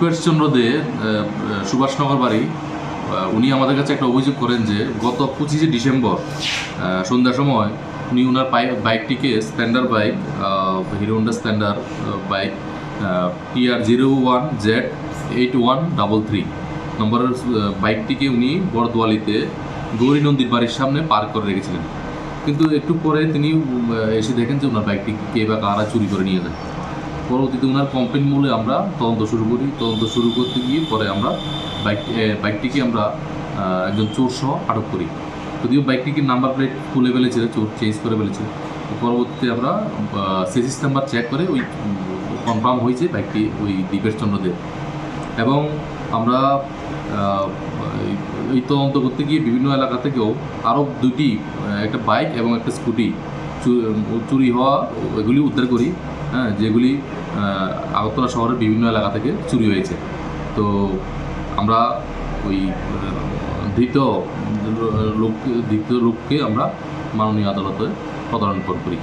চন্দ্র দে সুভাষনগর বাড়ি উনি আমাদের কাছে একটা অভিযোগ করেন যে গত পঁচিশে ডিসেম্বর সন্ধ্যার সময় উনি ওনার বাইকটিকে Splendor bike Hero Honda Splendor bike TR zero one Z eight one double three নম্বরের বাইকটিকে উনি বড়দোয়ালিতে গৌরী নন্দীর বাড়ির সামনে পার্ক করে রেখেছিলেন। কিন্তু একটু পরে তিনি এসে দেখেন যে ওনার বাইকটি কে বা কারা চুরি করে নিয়ে যায়। পরবর্তীতে ওনার কমপ্লেন মূলে আমরা তদন্ত শুরু করি। তদন্ত শুরু করতে গিয়ে পরে আমরা বাইক বাইকটিকে আমরা একজন চোর সহ আটক করি। যদিও বাইকটিকে নাম্বার প্লেট খুলে ফেলেছিল, চোর চেঞ্জ করে ফেলেছিল। পরবর্তীতে আমরা সেসিস নাম্বার চেক করে ওই কনফার্ম হয়েছে বাইকটি ওই দীপেশ চন্দ্রদেব। এবং আমরা এই- তদন্ত করতে গিয়ে বিভিন্ন এলাকা থেকেও আরও দুটি একটা বাইক এবং একটা স্কুটি চুরি হওয়া, এগুলি উদ্ধার করি। হ্যাঁ যেগুলি আগরতলা শহরের বিভিন্ন এলাকা থেকে চুরি হয়েছে। তো আমরা ওই ধৃত লোক ধৃত লোককে আমরা মাননীয় আদালতে প্রদান করি।